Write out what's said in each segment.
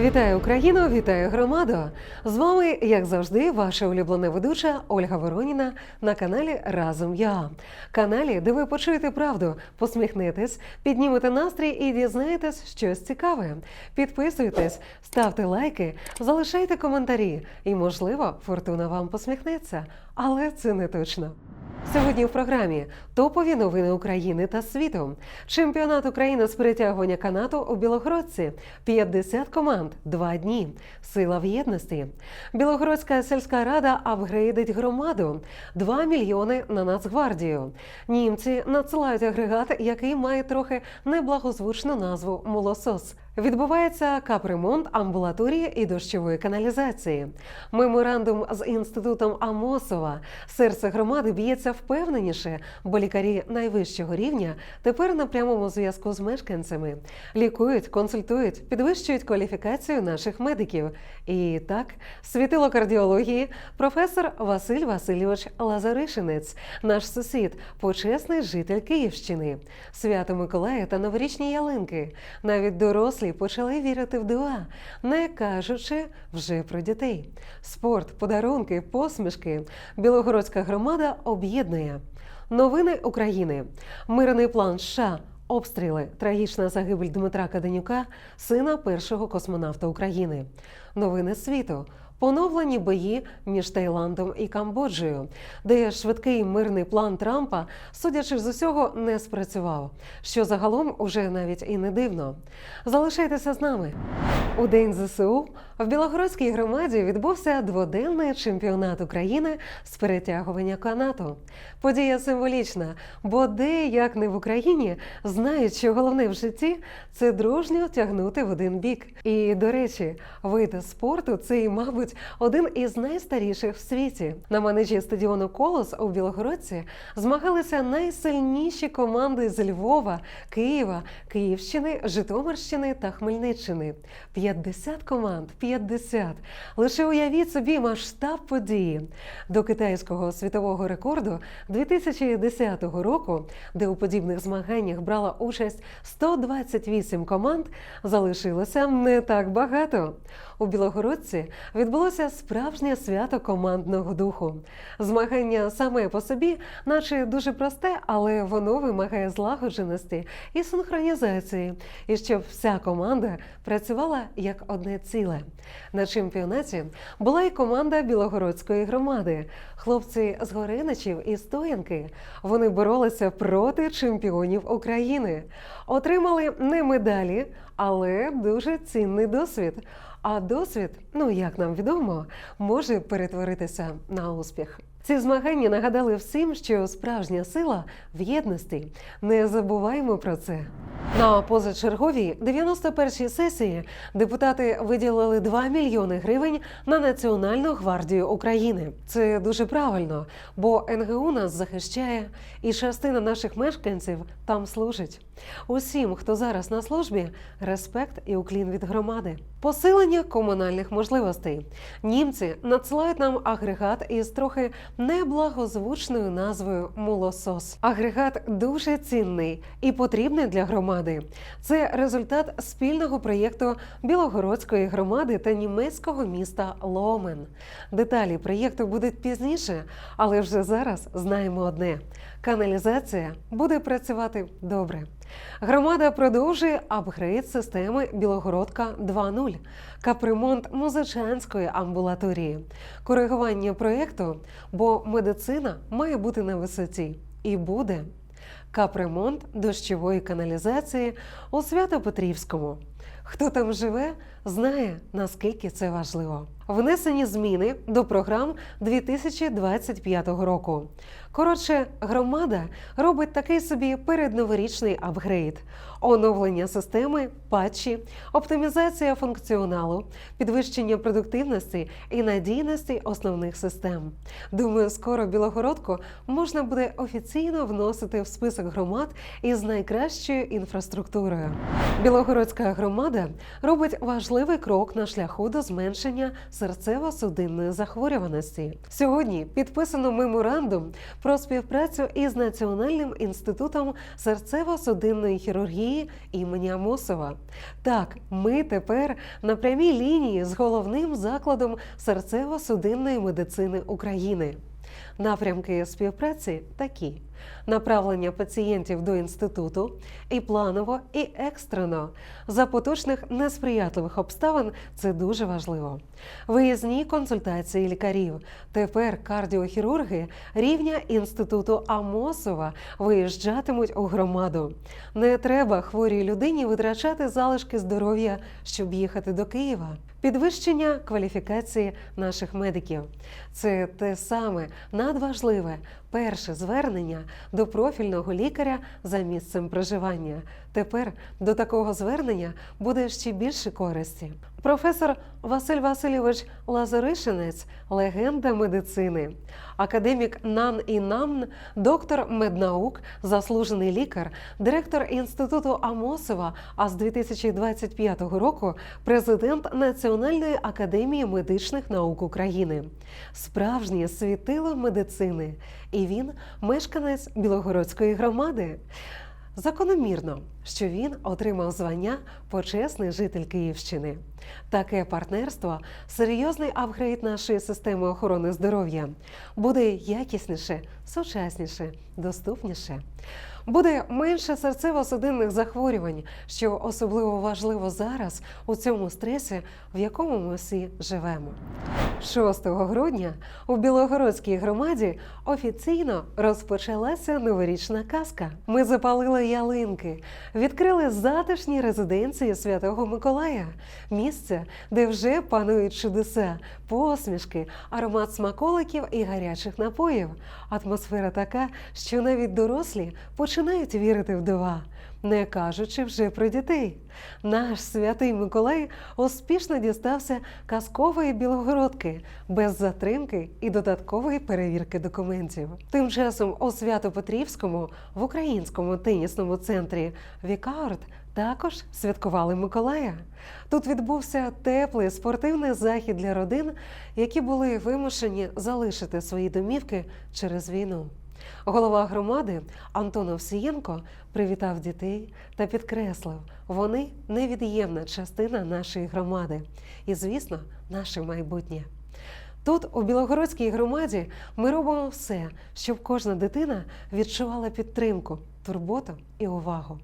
Вітаю Україну, вітаю громаду! З вами, як завжди, ваша улюблена ведуча Ольга Вороніна на каналі Разом Я. Каналі, де ви почуєте правду, посміхнетесь, піднімете настрій і дізнаєтесь щось цікаве. Підписуйтесь, ставте лайки, залишайте коментарі, і, можливо, фортуна вам посміхнеться. Але це не точно. Сьогодні в програмі топові новини України та світу. Чемпіонат України з перетягування канату у Білогородці. 50 команд, два дні. Сила в єдності. Білогородська сільська рада апгрейдить громаду. 2 мільйони на Нацгвардію. Німці надсилають агрегат, який має трохи неблагозвучну назву Молосос. Відбувається капремонт амбулаторії і дощової каналізації. Меморандум з інститутом Амосова. Серце громади б'ється впевненіше, бо лікарі найвищого рівня тепер на прямому зв'язку з мешканцями. Лікують, консультують, підвищують кваліфікацію наших медиків. І так, світило кардіології, професор Василь Васильович Лазаришинець, наш сусід, почесний житель Київщини, свято Миколая та новорічні ялинки. Навіть дорослі почали вірити в дива, не кажучи вже про дітей. Спорт, подарунки, посмішки. Білогородська громада об'єднує. Новини України. Мирний план США. Обстріли, трагічна загибель Дмитра Каденюка, сина першого космонавта України. Новини світу. Поновлені бої між Таїландом і Камбоджею, де швидкий мирний план Трампа, судячи з усього, не спрацював. Що загалом уже навіть і не дивно. Залишайтеся з нами. У день ЗСУ в Білогородській громаді відбувся дводенний чемпіонат України з перетягування канату. Подія символічна, бо де, як не в Україні, знають, що головне в житті це дружньо тягнути в один бік. І до речі, вид спорту цей, мабуть, один із найстаріших в світі. На манежі стадіону Колос у Білогородці змагалися найсильніші команди з Львова, Києва, Київщини, Житомирщини та Хмельниччини. 50 команд, 50. Лише уявіть собі масштаб події. До китайського світового рекорду 2010 року, де у подібних змаганнях брала участь 128 команд, залишилося не так багато. У Білогородці відбулося справжнє свято командного духу. Змагання саме по собі, наче дуже просте, але воно вимагає злагодженості і синхронізації, і щоб вся команда працювала як одне ціле. На чемпіонаті була і команда Білогородської громади, хлопці з Гориничів і Стоянки. Вони боролися проти чемпіонів України, отримали не медалі, але дуже цінний досвід. А досвід, ну як нам відомо, може перетворитися на успіх. Ці змагання нагадали всім, що справжня сила в єдності. Не забуваймо про це. На позачерговій 91-й сесії депутати виділили 2 мільйони гривень на Національну гвардію України. Це дуже правильно, бо НГУ нас захищає, і частина наших мешканців там служить. Усім, хто зараз на службі, респект і уклін від громади. Посилення комунальних можливостей. Німці надсилають нам агрегат із трохи неблагозвучною назвою Молосос. Агрегат дуже цінний і потрібний для громади. Це результат спільного проєкту Білогородської громади та німецького міста Ломен. Деталі проєкту будуть пізніше, але вже зараз знаємо одне: каналізація буде працювати добре. Громада продовжує апгрейд системи Білогородка 2.0, капремонт музичанської амбулаторії, коригування проєкту, бо медицина має бути на висоті і буде. Капремонт дощової каналізації у Свято-Петрівському. Хто там живе, знає наскільки це важливо. Внесені зміни до програм 2025 року. Коротше, громада робить такий собі передноворічний апгрейд, оновлення системи, патчі, оптимізація функціоналу, підвищення продуктивності і надійності основних систем. Думаю, скоро Білогородку можна буде офіційно вносити в список громад із найкращою інфраструктурою. Білогородська громада робить важливий крок на шляху до зменшення серцево-судинної захворюваності. Сьогодні підписано меморандум про співпрацю із Національним інститутом серцево-судинної хірургії імені Амосова. Так, ми тепер на прямій лінії з головним закладом серцево-судинної медицини України. Напрямки співпраці такі: направлення пацієнтів до інституту і планово, і екстрено. За поточних несприятливих обставин це дуже важливо. Виїзні консультації лікарів. Тепер кардіохірурги рівня інституту Амосова виїжджатимуть у громаду. Не треба хворій людині витрачати залишки здоров'я, щоб їхати до Києва. Підвищення кваліфікації наших медиків це те саме надважливе перше звернення до профільного лікаря за місцем проживання. Тепер до такого звернення буде ще більше користі. Професор Василь Васильович Лазаришинець легенда медицини, академік НАН і НАМН, доктор меднаук, заслужений лікар, директор інституту Амосова, а з 2025 року президент Національної академії медичних наук України, справжнє світило медицини. І він мешканець Білогородської громади. Закономірно, що він отримав звання почесний житель Київщини. Таке партнерство серйозний апгрейд нашої системи охорони здоров'я буде якісніше, сучасніше, доступніше. Буде менше серцево-судинних захворювань, що особливо важливо зараз у цьому стресі, в якому ми всі живемо. 6 грудня у Білогородській громаді офіційно розпочалася новорічна казка. Ми запалили ялинки, відкрили затишні резиденції Святого Миколая, місце, де вже панують чудеса, посмішки, аромат смаколиків і гарячих напоїв. Атмосфера така, що навіть дорослі починають вірити в дива. Не кажучи вже про дітей, наш святий Миколай успішно дістався казкової білогородки без затримки і додаткової перевірки документів. Тим часом у Свято-Петрівському в українському тенісному центрі Вікаорд також святкували Миколая. Тут відбувся теплий спортивний захід для родин, які були вимушені залишити свої домівки через війну. Голова громади Антон Овсієнко привітав дітей та підкреслив, вони невід'ємна частина нашої громади і, звісно, наше майбутнє. Тут, у Білогородській громаді, ми робимо все, щоб кожна дитина відчувала підтримку, турботу і увагу.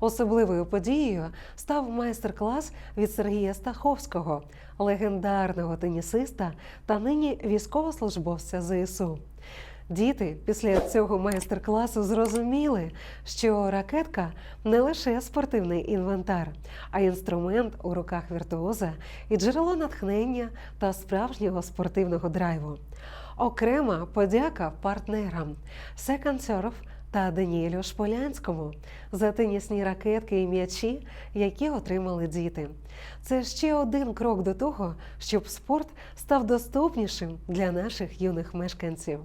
Особливою подією став майстер-клас від Сергія Стаховського, легендарного тенісиста та нині військовослужбовця ЗСУ. Діти після цього майстер-класу зрозуміли, що ракетка не лише спортивний інвентар, а інструмент у руках віртуоза і джерело натхнення та справжнього спортивного драйву. Окрема подяка партнерам Second Surf та Даніелю Шполянському за тенісні ракетки і м'ячі, які отримали діти. Це ще один крок до того, щоб спорт став доступнішим для наших юних мешканців.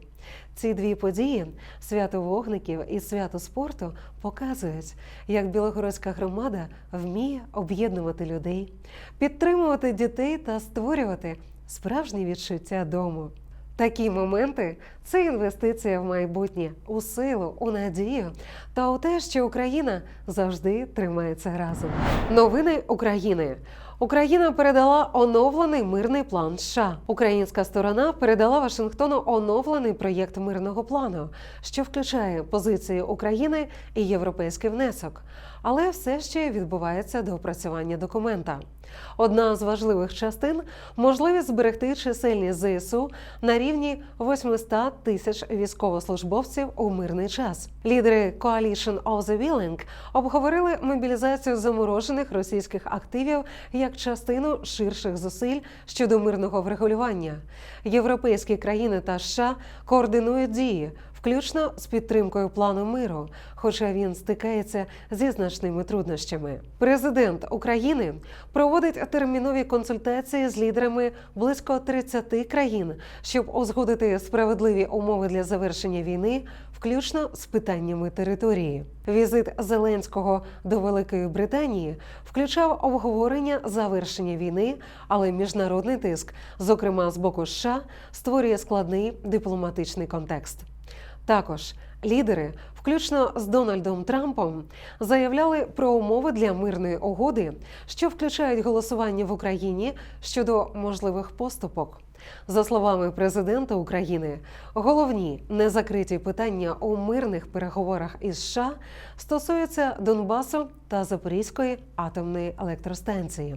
Ці дві події свято вогників і свято спорту показують, як Білогородська громада вміє об'єднувати людей, підтримувати дітей та створювати справжні відчуття дому. Такі моменти це інвестиція в майбутнє, у силу, у надію та у те, що Україна завжди тримається разом. Новини України. Україна передала оновлений мирний план США. Українська сторона передала Вашингтону оновлений проєкт мирного плану, що включає позиції України і європейський внесок, але все ще відбувається доопрацювання документа. Одна з важливих частин можливість зберегти чисельність ЗСУ на рівні 800 тисяч військовослужбовців у мирний час. Лідери Coalition of the Willing обговорили мобілізацію заморожених російських активів як частину ширших зусиль щодо мирного врегулювання. Європейські країни та США координують дії, включно з підтримкою плану миру, хоча він стикається зі значними труднощами. Президент України проводить термінові консультації з лідерами близько 30 країн, щоб узгодити справедливі умови для завершення війни, включно з питаннями території. Візит Зеленського до Великої Британії включав обговорення завершення війни, але міжнародний тиск, зокрема з боку США, створює складний дипломатичний контекст. Також лідери, включно з Дональдом Трампом, заявляли про умови для мирної угоди, що включають голосування в Україні щодо можливих поступок. За словами президента України, головні незакриті питання у мирних переговорах із США стосуються Донбасу та Запорізької атомної електростанції,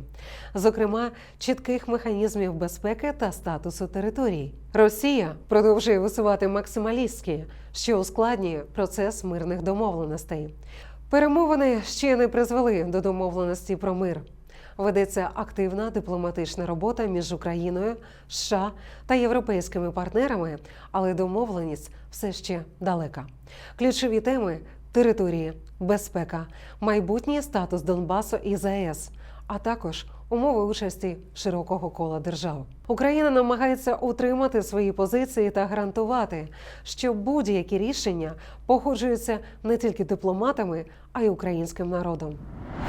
зокрема чітких механізмів безпеки та статусу територій. Росія продовжує висувати максималістські, що ускладнює процес мирних домовленостей. Перемовини ще не призвели до домовленості про мир. Ведеться активна дипломатична робота між Україною, США та європейськими партнерами, але домовленість все ще далека. Ключові теми території, безпека, майбутній статус Донбасу і ЗАЕС, а також умови участі широкого кола держав. Україна намагається утримати свої позиції та гарантувати, що будь-які рішення погоджуються не тільки дипломатами, а й українським народом.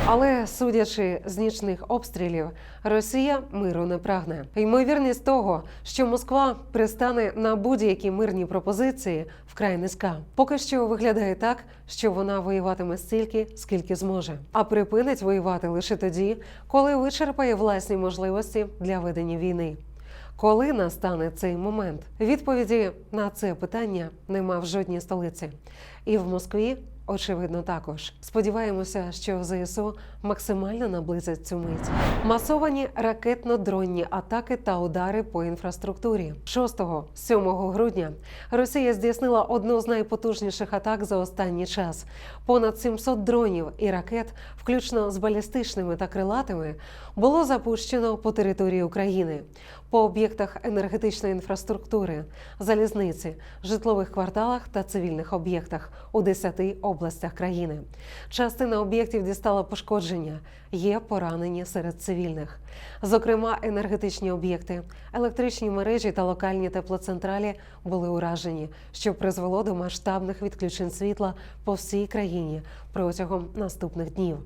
Але судячи з нічних обстрілів, Росія миру не прагне. Ймовірність того, що Москва пристане на будь-які мирні пропозиції, вкрай низька. Поки що виглядає так, що вона воюватиме стільки, скільки зможе, а припинить воювати лише тоді, коли вичерпає власні можливості для ведення війни. Коли настане цей момент? Відповіді на це питання нема в жодній столиці, і в Москві. Очевидно, також сподіваємося, що ЗСУ максимально наблизить цю мить. Масовані ракетно-дронні атаки та удари по інфраструктурі. 6-7 грудня Росія здійснила одну з найпотужніших атак за останній час. Понад 700 дронів і ракет, включно з балістичними та крилатими, було запущено по території України, по об'єктах енергетичної інфраструктури, залізниці, житлових кварталах та цивільних об'єктах у 10 областях країни. Частина об'єктів дістала пошкодження, є поранені серед цивільних. Зокрема, енергетичні об'єкти, електричні мережі та локальні теплоцентралі були уражені, що призвело до масштабних відключень світла по всій країні протягом наступних днів.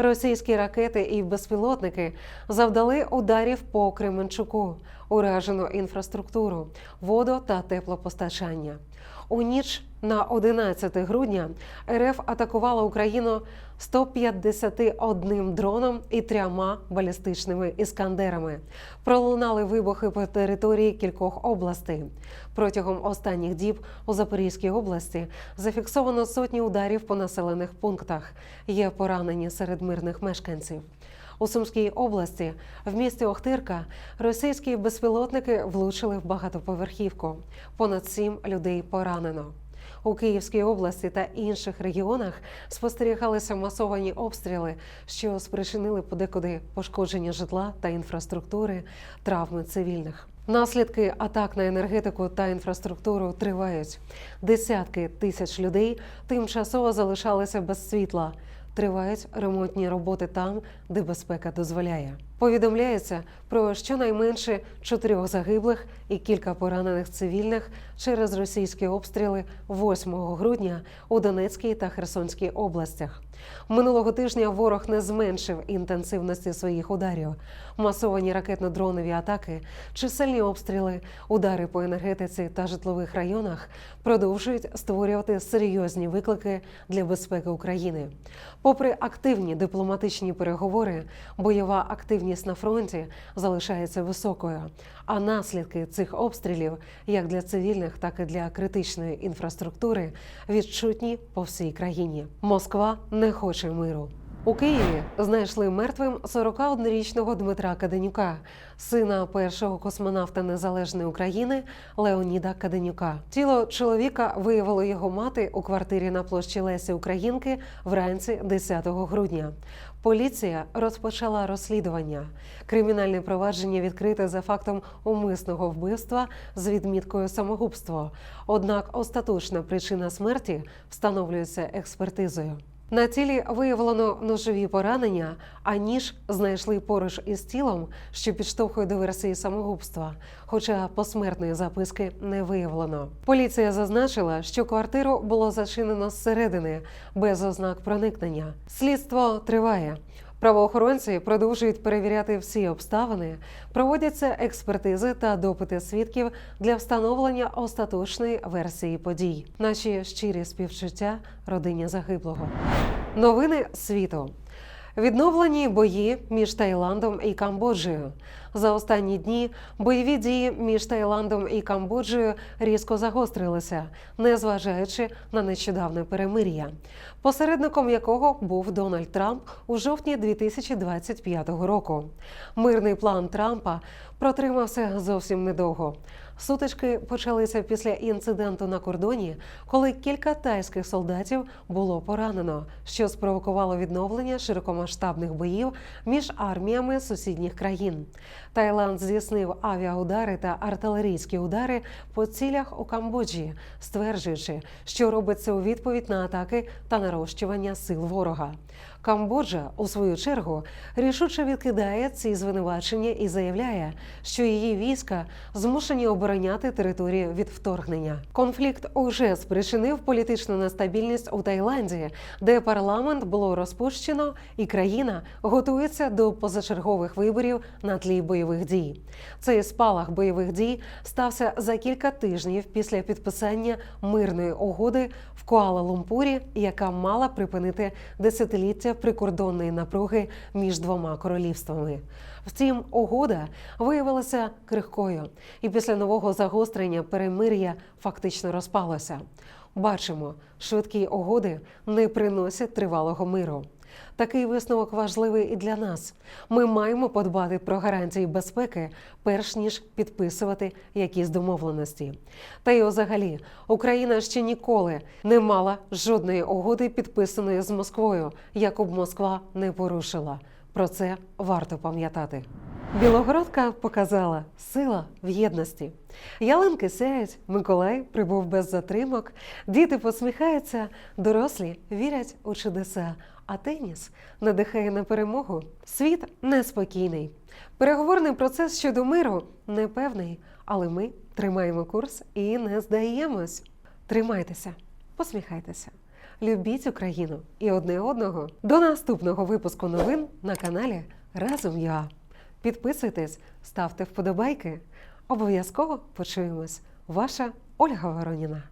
Російські ракети і безпілотники завдали ударів по Кременчуку, уражено інфраструктуру, воду та теплопостачання. У ніч на 11 грудня РФ атакувала Україну 151 дроном і трьома балістичними іскандерами. Пролунали вибухи по території кількох областей. Протягом останніх діб у Запорізькій області зафіксовано сотні ударів по населених пунктах. Є поранені серед мирних мешканців. У Сумській області в місті Охтирка російські безпілотники влучили в багатоповерхівку. Понад сім людей поранено. У Київській області та інших регіонах спостерігалися масовані обстріли, що спричинили подекуди пошкодження житла та інфраструктури, травми цивільних. Наслідки атак на енергетику та інфраструктуру тривають. Десятки тисяч людей тимчасово залишалися без світла. Тривають ремонтні роботи там, де безпека дозволяє. Повідомляється про щонайменше чотирьох загиблих і кілька поранених цивільних через російські обстріли 8 грудня у Донецькій та Херсонській областях. Минулого тижня ворог не зменшив інтенсивності своїх ударів. Масовані ракетно-дронові атаки, чисельні обстріли, удари по енергетиці та житлових районах продовжують створювати серйозні виклики для безпеки України. Попри активні дипломатичні переговори, бойова активність на фронті залишається високою. А наслідки цих обстрілів, як для цивільних, так і для критичної інфраструктури, відчутні по всій країні. Москва не хоче миру. У Києві знайшли мертвим 41-річного Дмитра Каденюка, сина першого космонавта Незалежної України Леоніда Каденюка. Тіло чоловіка виявила його мати у квартирі на площі Лесі Українки вранці 10 грудня. Поліція розпочала розслідування. Кримінальне провадження відкрите за фактом умисного вбивства з відміткою самогубство. Однак остаточна причина смерті встановлюється експертизою. На тілі виявлено ножові поранення, а ніж знайшли поруч із тілом, що підштовхує до версії самогубства. Хоча посмертної записки не виявлено. Поліція зазначила, що квартиру було зачинено зсередини без ознак проникнення. Слідство триває. Правоохоронці продовжують перевіряти всі обставини, проводяться експертизи та допити свідків для встановлення остаточної версії подій. Наші щирі співчуття родині загиблого. Новини світу. Відновлені бої між Таїландом і Камбоджею. За останні дні бойові дії між Таїландом і Камбоджею різко загострилися, незважаючи на нещодавне перемир'я, посередником якого був Дональд Трамп у жовтні 2025 року. Мирний план Трампа протримався зовсім недовго. Сутички почалися після інциденту на кордоні, коли кілька тайських солдатів було поранено, що спровокувало відновлення широкомасштабних боїв між арміями сусідніх країн. Таїланд здійснив авіаудари та артилерійські удари по цілях у Камбоджі, стверджуючи, що робить це у відповідь на атаки та нарощування сил ворога. Камбоджа, у свою чергу, рішуче відкидає ці звинувачення і заявляє, що її війська змушені обороняти територію від вторгнення. Конфлікт уже спричинив політичну нестабільність у Таїланді, де парламент було розпущено, і країна готується до позачергових виборів на тлі бойових дій. Цей спалах бойових дій стався за кілька тижнів після підписання мирної угоди в Куала-Лумпурі, яка мала припинити десятиліття прикордонної напруги між двома королівствами. Втім, угода виявилася крихкою, і після нового загострення перемир'я фактично розпалося. Бачимо, швидкі угоди не приносять тривалого миру. Такий висновок важливий і для нас. Ми маємо подбати про гарантії безпеки, перш ніж підписувати якісь домовленості. Та й взагалі Україна ще ніколи не мала жодної угоди, підписаної з Москвою, яку б Москва не порушила. Про це варто пам'ятати. Білогородка показала сила в єдності. Ялинки сяють, Миколай прибув без затримок, діти посміхаються, дорослі вірять у чудеса. А теніс надихає на перемогу. Світ неспокійний. Переговорний процес щодо миру непевний, але ми тримаємо курс і не здаємось. Тримайтеся, посміхайтеся, любіть Україну і одне одного. До наступного випуску новин на каналі Разом Я. Підписуйтесь, ставте вподобайки. Обов'язково почуємось. Ваша Ольга Вороніна.